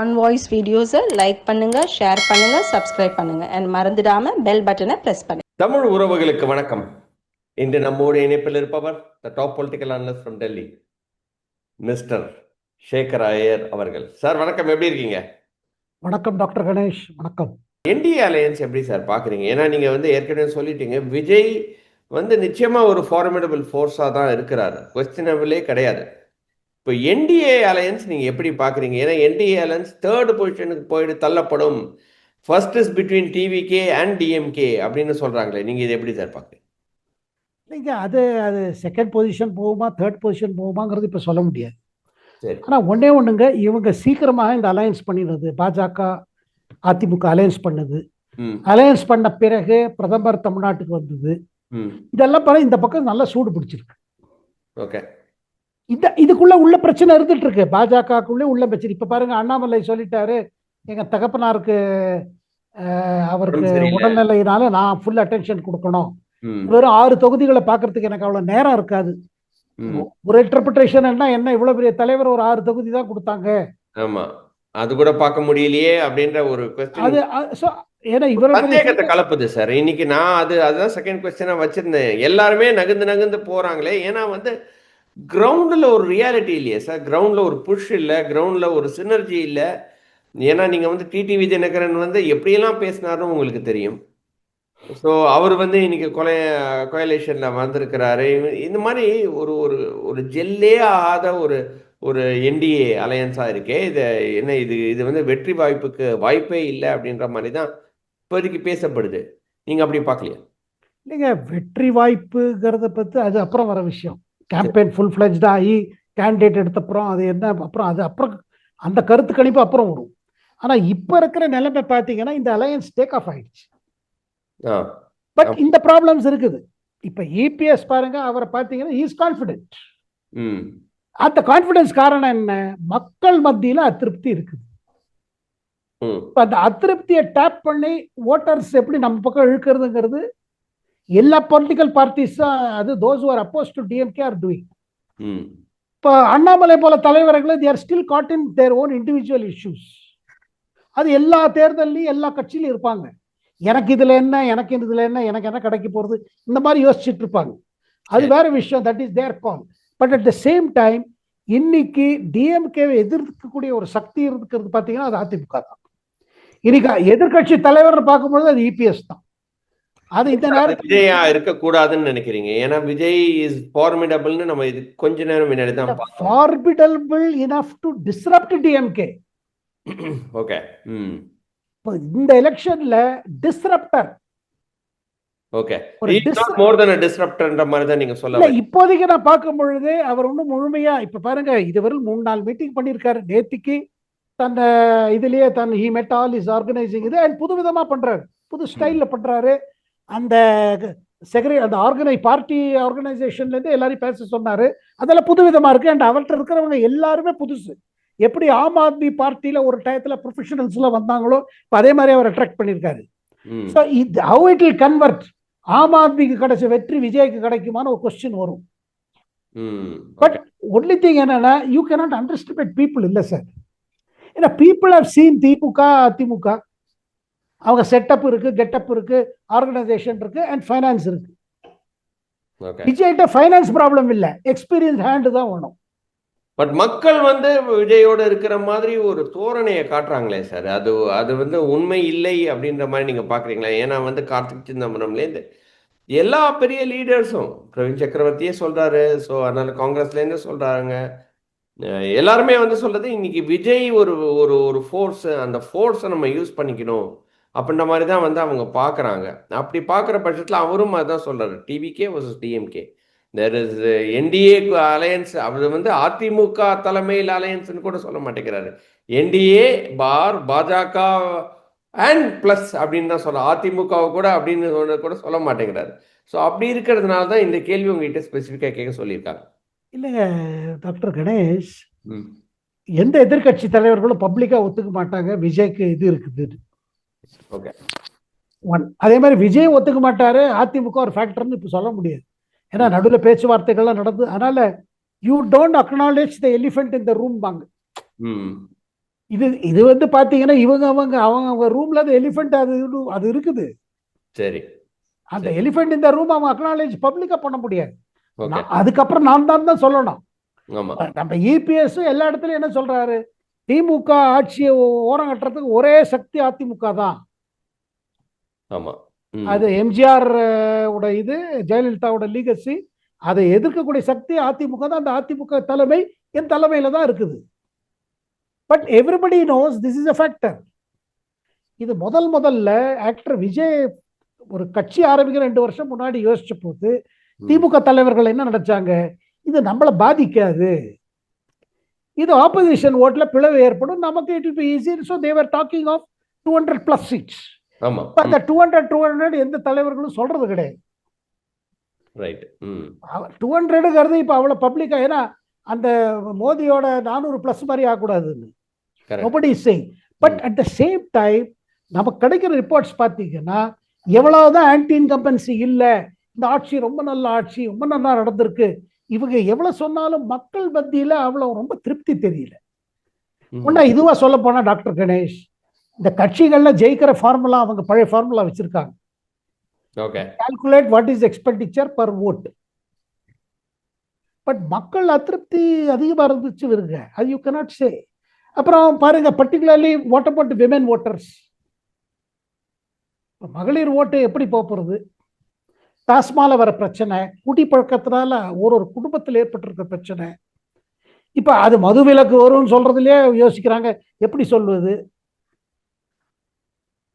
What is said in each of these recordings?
On voice வீடியோஸை like பண்ணுங்க share பண்ணுங்க சப்ஸ்கிரைப் பண்ணுங்க. அண்ட் மறந்துடாம பெல் பட்டனை பிரஸ் பண்ணுங்க. தமிழ் உறவுகளுக்கு வணக்கம். இன்று நம்மோடு இணைப்பில் இருப்பவர் the top political analyst from Delhi mister Sekhar Iyer அவர்கள். சார் வணக்கம். எப்படி இருக்கீங்க? வணக்கம் டாக்டர் கணேஷ். வணக்கம். என்டிஏ அலையன்ஸ் எப்படி சார் பார்க்குறீங்க ஏன்னா நீங்கள் வந்து ஏற்கனவே சொல்லிட்டீங்க விஜய் வந்து நிச்சயமாக ஒரு ஃபார்மிடபிள் ஃபோர்ஸாக தான் இருக்கிறாரு. கொஸ்டினபிளே கிடையாது. இப்போ என்டிஏ அலையன்ஸ் நீங்கள் எப்படி பார்க்குறீங்க ஏன்னா என்டிஏ அலையன்ஸ் தேர்ட் பொசிஷனுக்கு போயிட்டு தள்ளப்படும். First is between TVK and DMK அப்படின்னு சொல்கிறாங்களே நீங்கள் இது எப்படி சார் பார்க்குறீங்க இல்லைங்க அது அது செகண்ட் பொசிஷன் போகுமா தேர்ட் பொசிஷன் போகுமாங்கிறது இப்போ சொல்ல முடியாது. சரி. ஆனால் ஒன்றே ஒன்றுங்க இவங்க சீக்கிரமாக இந்த அலையன்ஸ் பண்ணிடுறது. பாஜக அதிமுக அலையன்ஸ் பண்ணுது. அலையன்ஸ் பண்ண பிறகு பிரதமர் தமிழ்நாட்டுக்கு வந்தது. இதெல்லாம் பாரு இந்த பக்கம் நல்லா சூடு பிடிச்சிருக்கு. ஓகே. இந்த இதுக்குள்ள உள்ள பிரச்சனை இருந்துட்டு இருக்கு பாஜகக்குள்ளே உள்ள பிரச்சனை. இப்ப பாருங்க அண்ணாமலை சொல்லிட்டாரு எங்க தகப்பனாருக்கு அவருக்கு. உடல்நிலையினால நான் ஃபுல் அட்டென்ஷன் கொடுக்கணும். வெறும் ஆறு தொகுதிகளை பார்க்கறதுக்கு எனக்கு அவ்வளவு நேரம் இருக்காது. ஒரு இன்டர்பிரிட்டேஷன் என்ன இவ்வளவு பெரிய தலைவர் ஒரு ஆறு தொகுதி தான் கொடுத்தாங்க. ஆமா. அது கூட பார்க்க முடியலையே அப்படின்ற ஒரு அது ஏன்னா இவருடைய சந்தேகத்தை கலப்புது சார். இன்னைக்கு நான் அது அதுதான் செகண்ட் கொஸ்டினா வச்சிருந்தேன். எல்லாருமே நகர்ந்து நகர்ந்து போறாங்களே. ஏன்னா வந்து கிரவுண்டில் ஒரு ரியாலிட்டி இல்லையே சார் கிரவுண்டில் ஒரு புஷ் இல்லை. கிரவுண்டில் ஒரு சினர்ஜி இல்லை. ஏன்னா நீங்கள் வந்து டிடி விஜயநகரன் வந்து எப்படியெல்லாம் பேசினாருன்னு உங்களுக்கு தெரியும். ஸோ அவர் வந்து இன்னைக்கு கொலை கொயலேஷனில் வந்திருக்கிறாரு. இந்த மாதிரி ஒரு ஒரு ஒரு ஜெல்லே ஆகாத ஒரு ஒரு என்டிஏ அலையன்ஸாக இருக்கே. இது என்ன இது இது வந்து வெற்றி வாய்ப்புக்கு வாய்ப்பே இல்லை அப்படின்ற மாதிரி தான் இப்போதைக்கு பேசப்படுது. நீங்கள் அப்படி பார்க்கலையா? இல்லைங்க வெற்றி வாய்ப்புங்கிறத பற்றி அது அப்புறம் வர விஷயம். கேம்பெயின் ஃபுல் ஃபிளஜ்டா ஆகி கேண்டிடேட் எடுத்தப்புறம் அது என்ன அப்புறம் அது அப்புறம் அந்த கருத்து கணிப்பு அப்புறம் வரும். ஆனா இப்ப இருக்கிற நிலைமை பார்த்தீங்கன்னா இந்த அலையன்ஸ் டேக் ஆஃப் ஆயிடுச்சு. பட். இந்த ப்ராப்ளம்ஸ் இருக்குது. இப்ப இபிஎஸ் பாருங்க அவரை பார்த்தீங்கன்னா இஸ் கான்ஃபிடென்ட் அந்த கான்ஃபிடன்ஸ் காரணம் என்ன? மக்கள் மத்தியில அதிருப்தி இருக்குது. அந்த அதிருப்தியை டேப் பண்ணி ஓட்டர்ஸ் எப்படி நம்ம பக்கம் இழுக்கிறதுங்கிறது எல்லா பொலிட்டிக்கல் பார்ட்டிஸும் அது those are opposed to DMK are doing இப்போ அண்ணாமலை போல தலைவர்கள் their still caught in their own individual issues அது எல்லா தேர்தல்லையும் எல்லா கட்சியிலும் இருப்பாங்க. எனக்கு இதுல என்ன எனக்கு இதுல என்ன எனக்கு என்ன கிடைக்க போறது? இந்த மாதிரி யோசிச்சுட்டு இருப்பாங்க. அது. வேற விஷயம். That is their call but at the same time இன்னைக்கு டிஎம்கேவை எதிர்க்கக்கூடிய ஒரு சக்தி இருக்கிறது பார்த்தீங்கன்னா அது அதிமுக தான். இன்னைக்கு எதிர்க்கட்சி தலைவர்னு பார்க்கும்பொழுது அது இபிஎஸ் தான். அது இந்த நேரத்தில் விஜயா இருக்கக்கூடாதுன்னு நினைக்கிறீங்க. ஏன்னா விஜய் இஸ் ஃபார்மிடபிள்னு நம்ம இது கொஞ்ச நேரம் முன்னாடி தான் பார்த்தோம். Formidable enough to disrupt DMK okay இப்போ இந்த எலெக்ஷன்ல டிஸ்ரப்டர் ஓகே மோர் தென் டிஸ்ரப்டர்ன்ற மாதிரி தான் நீங்க சொல்ல. இப்போதைக்கு நான் பார்க்கும் பொழுது அவர் ஒன்றும் முழுமையா இப்ப பாருங்க இதுவரை மூணு நாலு மீட்டிங் பண்ணியிருக்காரு. நேத்திக்கு தன்னை இதுலயே தன் he met all is organising இது புது விதமா பண்றாரு. புது ஸ்டைல்ல பண்றாரு. அந்த செக்ரே அந்த ஆர்கனை பார்ட்டி ஆர்கனைசேஷன்ல இருந்து எல்லாரையும் பேச சொன்னாரு. அதெல்லாம் புது விதமா இருக்கு. அண்ட் அவர்கிட்ட இருக்கிறவங்க எல்லாருமே புதுசு. எப்படி ஆம் ஆத்மி பார்ட்டியில ஒரு டயத்துல ப்ரொஃபஷனல்ஸ் எல்லாம் வந்தாங்களோ இப்ப அதே மாதிரி அவர் அட்ராக்ட் பண்ணியிருக்காரு. ஸோ இது how it will convert Aam ஆத்மிக்கு கிடைச்ச வெற்றி விஜய்க்கு கிடைக்குமான்னு ஒரு கொஸ்டின் வரும். பட் ஒன்லி திங் என்னன்னா யூ கேனாட் அண்டர்ஸ்டிமேட் பீப்புள் இல்லை சார் ஏன்னா people have seen Thimuka Athimuka அவங்க செட்டப் இருக்கு கெட்டப் இருக்கு ஆர்கனைசேஷன் இருக்கு அண்ட் ஃபைனான்ஸ் இருக்கு. விஜய்கிட்ட ஃபைனான்ஸ் ப்ராப்ளம் இல்லை. எக்ஸ்பீரியன்ஸ் ஹேண்டு தான் வேணும். பட் மக்கள் வந்து விஜயோட இருக்கிற மாதிரி ஒரு தோரணையை காட்டுறாங்களே சார் அது அது வந்து உண்மை இல்லை அப்படின்ற மாதிரி நீங்க பாக்குறீங்களா ஏன்னா வந்து கார்த்திக் சிதம்பரம்லேருந்து எல்லா பெரிய லீடர்ஸும் பிரவீன் சக்கரவர்த்தியே சொல்றாரு. ஸோ அதனால காங்கிரஸ்லேருந்து சொல்றாங்க எல்லாருமே வந்து சொல்றது இன்னைக்கு விஜய் ஒரு ஒரு ஒரு ஃபோர்ஸ் அந்த ஃபோர்ஸை நம்ம யூஸ் பண்ணிக்கணும். அப்படின்ற மாதிரி தான் வந்து அவங்க பார்க்குறாங்க அப்படி பார்க்குற பட்சத்தில் அவரும் அதான் சொல்றாரு. TVK versus DMK there is NDA alliance அவர் வந்து அதிமுக தலைமையில் அலையன்ஸ்னு கூட சொல்ல மாட்டேங்கிறாரு. என்டிஏ பார் பாஜக அண்ட் ப்ளஸ் அப்படின்னு தான் சொல்ல அதிமுகவை கூட அப்படின்னு சொன்ன- கூட சொல்ல மாட்டேங்கிறாரு. ஸோ அப்படி இருக்கிறதுனால தான் இந்த கேள்வி உங்ககிட்ட ஸ்பெசிஃபிக்காக கேட்க சொல்லியிருக்காங்க. இல்லைங்க டாக்டர் கணேஷ். எந்த எதிர்க்கட்சி தலைவர்களும் பப்ளிக்கா ஒத்துக்க மாட்டாங்க. விஜய்க்கு இது இருக்குது. ஓகே ஒன் அதே மாதிரி விஜய் ஒத்துக்க மாட்டாரு அதிமுக ஒரு ஃபேக்டர்னு இப்போ சொல்ல முடியாது. ஏன்னா நடுவில் பேச்சுவார்த்தைகள்லாம் நடந்து அதனால you don't acknowledge the elephant இந்த ரூம் பாங்க. இது இது வந்து பாத்தீங்கன்னா இவங்க அவங்க அவங்க அவங்க ரூம்ல அது எலிஃபென்ட் அது அது இருக்குது. சரி. அந்த. எலிஃபென்ட் இந்த ரூம் அவங்க அக்னாலேஜ் பப்ளிக்கா பண்ண முடியாது. அதுக்கப்புறம் நான் தான் தான் சொல்லணும். நம்ம இபிஎஸ் எல்லா இடத்துலயும் என்ன சொல்றாரு? திமுக ஆட்சியை ஓரம் கட்டுறதுக்கு ஒரே சக்தி அதிமுக தான். ஆமா. அது எம்ஜிஆர் உட இது ஜெயலலிதாவோட லீகசி அதை எதிர்க்கக்கூடிய சக்தி அதிமுக தான். அந்த அதிமுக தலைமை என் தலைமையில தான் இருக்குது. But everybody knows this is a factor இது முதல் முதல்ல ஆக்டர் விஜய் ஒரு கட்சி ஆரம்பிக்கிற ரெண்டு வருஷம் முன்னாடி யோசிச்ச போது. திமுக தலைவர்கள் என்ன நினைச்சாங்க? இது நம்மளை பாதிக்காது. இது ஆப்போசிஷன் ஓட்ல பிளவு ஏற்படும். நமக்கு it be easy so they're talking of two hundred plus seats அந்த டூ ஹண்ட்ரட் டூ ஹண்ட்ரட் எந்த தலைவர்களும் சொல்றது கிடையாது. டூ ஹண்ட்ரடுங்கிறது இப்போ அவ்வளோ பப்ளிக்கா ஏன்னா அந்த மோதியோட நானூறு ப்ளஸ் மாதிரி ஆகக்கூடாதுன்னு nobody change but at the same time நமக்கு கிடைக்கிற ரிப்போர்ட்ஸ் பார்த்தீங்கன்னா எவ்வளவுதான் ஆன்டி இன்கம்பன்சி இல்லை இந்த ஆட்சி ரொம்ப நல்ல ஆட்சி ரொம்ப நல்லா நடந்திருக்கு இவங்க எவ்வளவு சொன்னாலும் மக்கள் மத்தியில அவ்வளவு ரொம்ப திருப்தி தெரியல. ஒன்னா இதுவா சொல்ல போனா டாக்டர் கணேஷ் இந்த கட்சிகள்ல ஜெயிக்கிற ஃபார்முலா அவங்க பழைய ஃபார்முலா வச்சிருக்காங்க. calculate what is expenditure per vote. But மக்கள் அதிருப்தி அதிகமாக இருந்துச்சு வருங்க அது யூ cannot சே அப்புறம் பாருங்க particularly what about women voters மகளிர் ஓட்டு எப்படி போக போகிறது டாஸ்மால வர பிரச்சனை குடி பழக்கத்தினால ஒரு ஒரு குடும்பத்தில் ஏற்பட்டிருக்க பிரச்சனை. இப்போ அது மது விலக்கு வரும்னு சொல்றதுலயே யோசிக்கிறாங்க. எப்படி சொல்வது?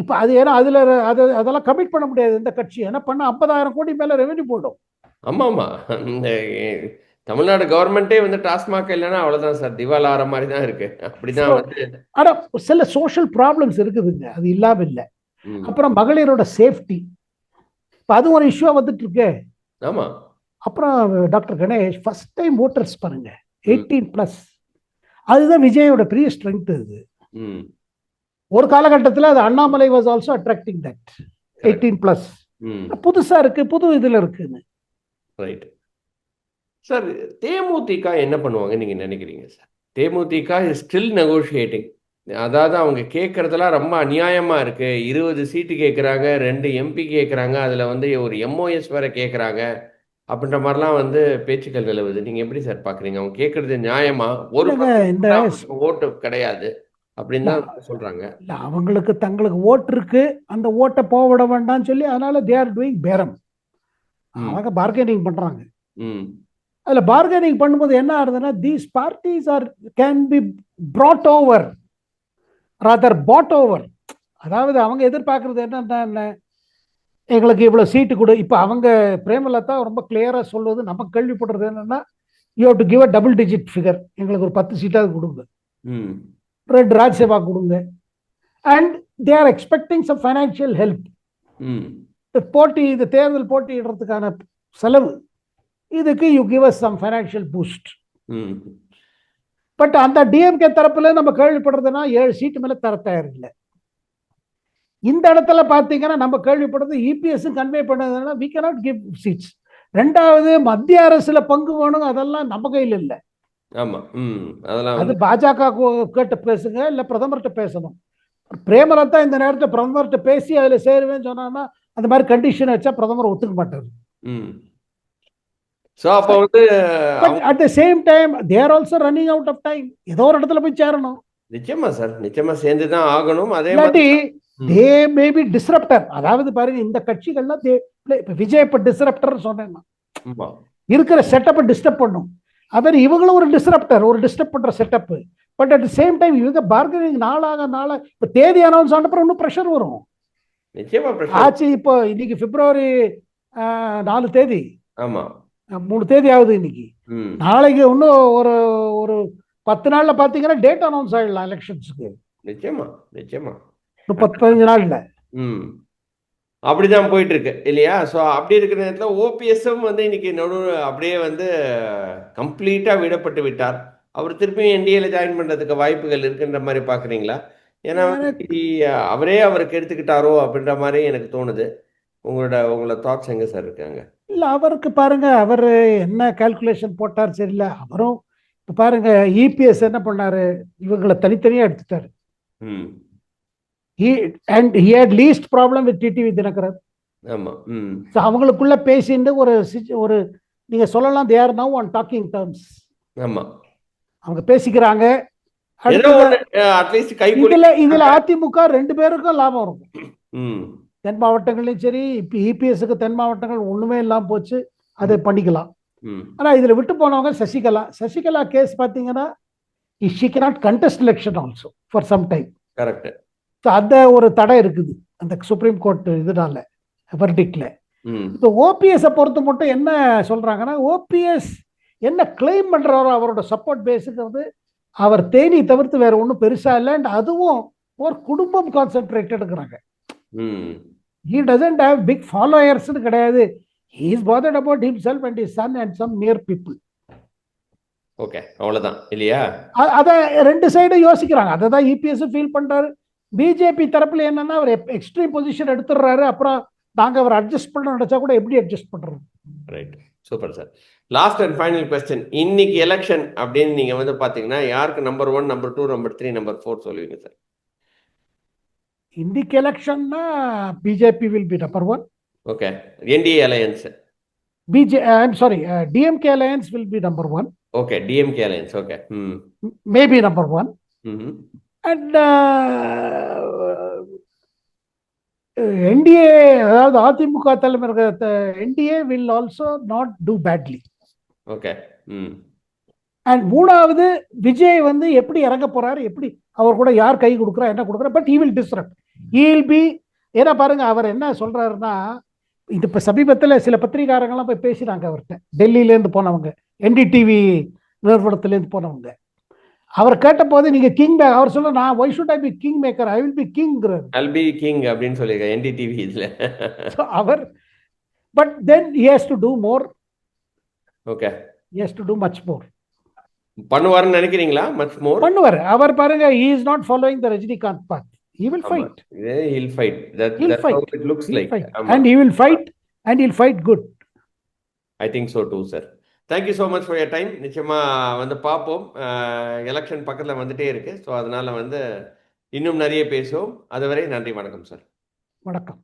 இப்போ அது ஏன்னா அதில் அது அதெல்லாம் கமிட் பண்ண முடியாது இந்த கட்சி. என்ன பண்ண ஐம்பதாயிரம் கோடி மேலே ரெவென்யூ போடும் ஆமா ஆமா இந்த தமிழ்நாடு கவர்மெண்ட்டே வந்து டாஸ்மாக் இல்லைன்னா அவ்வளவுதான் சார். திவால் ஆற மாதிரி தான் இருக்கு. அப்படிதான் வந்து ஆனால் சில சோஷியல் ப்ராப்ளம்ஸ் இருக்குதுங்க. அது இல்லாம இல்லை. அப்புறம் மகளிரோட சேஃப்டி இப்போ அது ஒரு இஷ்யூவாக வந்துட்டு இருக்கு ஆமா. அப்புறம் doctor Ganesh first time voters பாருங்க. எயிட்டீன் ப்ளஸ் அதுதான் விஜயோட பெரிய ஸ்ட்ரென்த் இது. ஒரு காலகட்டத்தில் அது Annamalai was also attracting that eighteen plus புதுசா இருக்கு புது இதுல இருக்குன்னு. ரைட் சார் தேமுதிக என்ன பண்ணுவாங்க நீங்க நினைக்கிறீங்க sir DMDK is still negotiating அதாவது அவங்க கேட்கறதெல்லாம் ரொம்ப அநியாயமா இருக்கு. இருபது சீட்டு கேட்குறாங்க ரெண்டு எம்பி கேட்குறாங்க அதுல வந்து ஒரு எம்ஓஎஸ் வேற கேட்குறாங்க அப்படின்ற மாதிரிலாம் வந்து பேச்சுக்கள் நிலவுது. நீங்க எப்படி சார் பாக்குறீங்க? அவங்க கேட்கறது நியாயமா? ஒரு ஓட்டு கிடையாது அப்படின்னு தான் சொல்றாங்க. இல்ல, அவங்களுக்கு தங்களுக்கு ஓட்டு இருக்கு அந்த ஓட்டை போக விட வேண்டாம்னு சொல்லி அதனால தே ஆர் டூயிங் பேரம். அவங்க பார்கெனிங் பண்றாங்க. ம். அதுல பார்கெனிங் பண்ணும்போது என்ன ஆகுதுன்னா these parties are can be brought over rather bought over அதாவது அவங்க எதிர்பார்க்கறது என்னன்னா என்ன? எங்களுக்கு இவ்வளவு சீட்டு கொடு. இப்போ அவங்க பிரேமலதா ரொம்ப கிளியரா சொல்வது நம்ம கேள்விப்படுறது என்னன்னா you to give a double digit figure எங்களுக்கு ஒரு பத்து சீட்டாவது கொடுங்க. ம். ரெண்டு ராஜ்யசபா கொடுங்க. And they are expecting some financial help ம். போட்டி இந்த தேர்தல் போட்டியிடுறதுக்கான செலவு. இதுக்கு you give us some financial boost ம். பட் அந்த டிஎம்கே தரப்புல நம்ம கேள்விப்படுறதுன்னா ஏழு சீட்டு மேல தர தயார் இல்லை. இந்த இடத்துல பாத்தீங்கன்னா நம்ம கேள்விப்படுறது இபிஎஸ் கன்வே பண்ணதுன்னா வி cannot கிவ் சீட்ஸ் ரெண்டாவது மத்திய அரசுல பங்கு வேணும் அதெல்லாம் நம்ம கையில் இல்லை. அது பாஜக கிட்ட பேசுங்க இல்ல பிரதமர்கிட்ட பேசணும். பிரேமலதா இந்த நேரத்தில் பிரதமர்கிட்ட பேசி அதுல சேருவேன்னு சொன்னாங்கன்னா அந்த மாதிரி கண்டிஷன் வச்சா பிரதமர் ஒத்துக்க மாட்டார். ஸோ அப்போ வந்து at the same time they're also running out of time ஏதோ ஒரு இடத்துல போய் சேரணும். நிச்சயமா சார் நிச்சயமா சேர்ந்து தான் ஆகணும். அதே மாதிரி ம். தே மேபி டிஸ்ரப்டர் அதாவது பாருங்க இந்த கட்சிகள்லாம் தே இப்ப விஜய் இப்ப டிஸ்ரப்டர் சொன்னேன் இருக்கிற செட்டப்பை டிஸ்டர்ப் பண்ணும். அவர் இவங்களும் ஒரு டிஸ்ரப்டர் ஒரு டிஸ்டர்ப் பண்ற setup but at same time இவங்க பார்கனிங் நாளாக நாள இப்ப தேதி அனௌன்ஸ் ஆன அப்புறம் இன்னும் ப்ரெஷர் வரும். ஆச்சு இப்போ இன்னைக்கு பிப்ரவரி ஆஹ், நாலு தேதி. ஆமா. மூணு தேதி ஆகுது இன்னைக்கு நாளைக்கு இன்னும் ஒரு ஒரு பத்து நாள்ல பாத்தீங்கன்னா டேட் அனௌன்ஸ் ஆயிடலாம் எலெக்ஷன்ஸுக்கு நிச்சயமா நிச்சயமா. இன்னும் பத்து பதினஞ்சு நாள்ல. ம். அப்படிதான் போயிட்டு இருக்கு இல்லையா? ஸோ அப்படி இருக்கிற நேரத்தில் ஓபிஎஸ்ஸும் வந்து இன்னைக்கு நடு அப்படியே வந்து கம்ப்ளீட்டாக விடப்பட்டு விட்டார். அவர் திருப்பியும் என்டிஏல ஜாயின் பண்ணுறதுக்கு வாய்ப்புகள் இருக்குன்ற மாதிரி பார்க்குறீங்களா ஏன்னா அவரே அவருக்கு எடுத்துக்கிட்டாரோ அப்படின்ற மாதிரி எனக்கு தோணுது. உங்களோட உங்களோட தாட்ஸ் எங்கே சார் இருக்காங்க? இல்ல அவருக்கு பாருங்க அவர் என்ன கால்குலேஷன் போட்டார் சரியில்லை அவரும் இப்ப பாருங்க இபிஎஸ் என்ன பண்ணாரு? இவங்களை தனித்தனியா எடுத்துட்டாரு. ம். He and he had least problem with TTV Dinakaran. So அவங்களுக்குள்ள பேசிட்டு ஒரு ஒரு நீங்க சொல்லலாம் they are now on talking terms ஆமா. அவங்க பேசிக்கிறாங்க. இதுல இதுல அதிமுக ரெண்டு பேருக்கும் லாபம் இருக்கும். தென் மாவட்டங்களையும் சரி இப்போ இபிஎஸ்க்கு தென் மாவட்டங்கள் ஒண்ணுமே இல்லாம போச்சு அதை பண்ணிக்கலாம். ம். ஆனா இதுல விட்டு போனவங்க சசிகலா. சசிகலா கேஸ் பாத்தீங்கன்னா she cannot contest election also for some time correct அந்த ஒரு தடை இருக்குது அந்த சுப்ரீம் கோர்ட் இதனால வெர்டிக்ல இப்போ ஓபிஎஸ்ஸை பொறுத்த மட்டும் என்ன சொல்றாங்கன்னா ஓபிஎஸ் என்ன கிளைம் பண்றாரோ அவரோட சப்போர்ட் பேஸுக்கு வந்து அவர் தேனி தவிர்த்து வேற ஒன்றும் பெருசா இல்லை and அதுவும் ஒரு குடும்பம் கான்சென்ட்ரேட்டடுங்கிறாங்க ஹீ டசன்ட் ஹேவ் பிக் ஃபாலோயர்ஸ்னு கிடையாது. He is bothered about himself and his son and some near people okay அவ்வளவுதான். இல்லையா? அதை ரெண்டு சைடும் யோசிக்கிறாங்க. அதை தான் இபிஎஸ் ஃபீல் பண்றாரு. பிஜேபி தரப்புல என்னன்னா அவர் எக்ஸ்ட்ரீம் பொசிஷன் எடுத்துடுறாரு. அப்புறம் நாங்க அவர் அட்ஜஸ்ட் பண்ண நினைச்சா கூட எப்படி அட்ஜஸ்ட் பண்றது? Right super sir last and final question இன்னைக்கு எலெக்ஷன் அப்படின்னு நீங்க வந்து பாத்தீங்கன்னா யாருக்கு number one number two number three number four சொல்லுவீங்க சார் இன்னைக்கு எலெக்ஷன்னா BJP will be number one okay NDA alliance BJ I'm sorry DMK alliance will be number one okay DMK alliance okay maybe number one and NDA அதாவது அதிமுக தலைமை NDA will also not do badly okay and மூணாவது விஜய் வந்து எப்படி இறங்க போறாரு எப்படி அவர் கூட யார் கை கொடுக்குறா என்ன கொடுக்குறா but he will disturb he'll be ஏன்னா பாருங்க அவர் என்ன சொல்றாருன்னா இது இப்போ சமீபத்தில் சில பத்திரிகாரங்கள்லாம் போய் பேசினாங்க அவர்கிட்ட. டெல்லியிலேருந்து போனவங்க என்டிடிவி நிறுவனத்திலேருந்து போனவங்க. அவர் கேட்டபோது நீங்க கிங் மேக் அவர் சொல்ல நான் why should I be king maker I will be கிங்கிறார் I'll be king அப்படின்னு சொல்லியிருக்கேன் என்டிடிவி இதுல. அவர் but then has to do more okay has to do much more பண்ணுவாருன்னு நினைக்கிறீங்களா? மச் மோர் பண்ணுவார். அவர் பாருங்க he is not following the Rajinikanth path. He will fight. He'll fight that He'll that fight. How it looks He'll like fight. and he will fight and he'll fight good. I think so too sir thank you so much for your time நிச்சயமா வந்து பார்ப்போம். Election பக்கத்தில் வந்துட்டே இருக்கு. So அதனால வந்து இன்னும் நிறைய பேசுவோம். அதுவரை நன்றி வணக்கம் சார் வணக்கம்.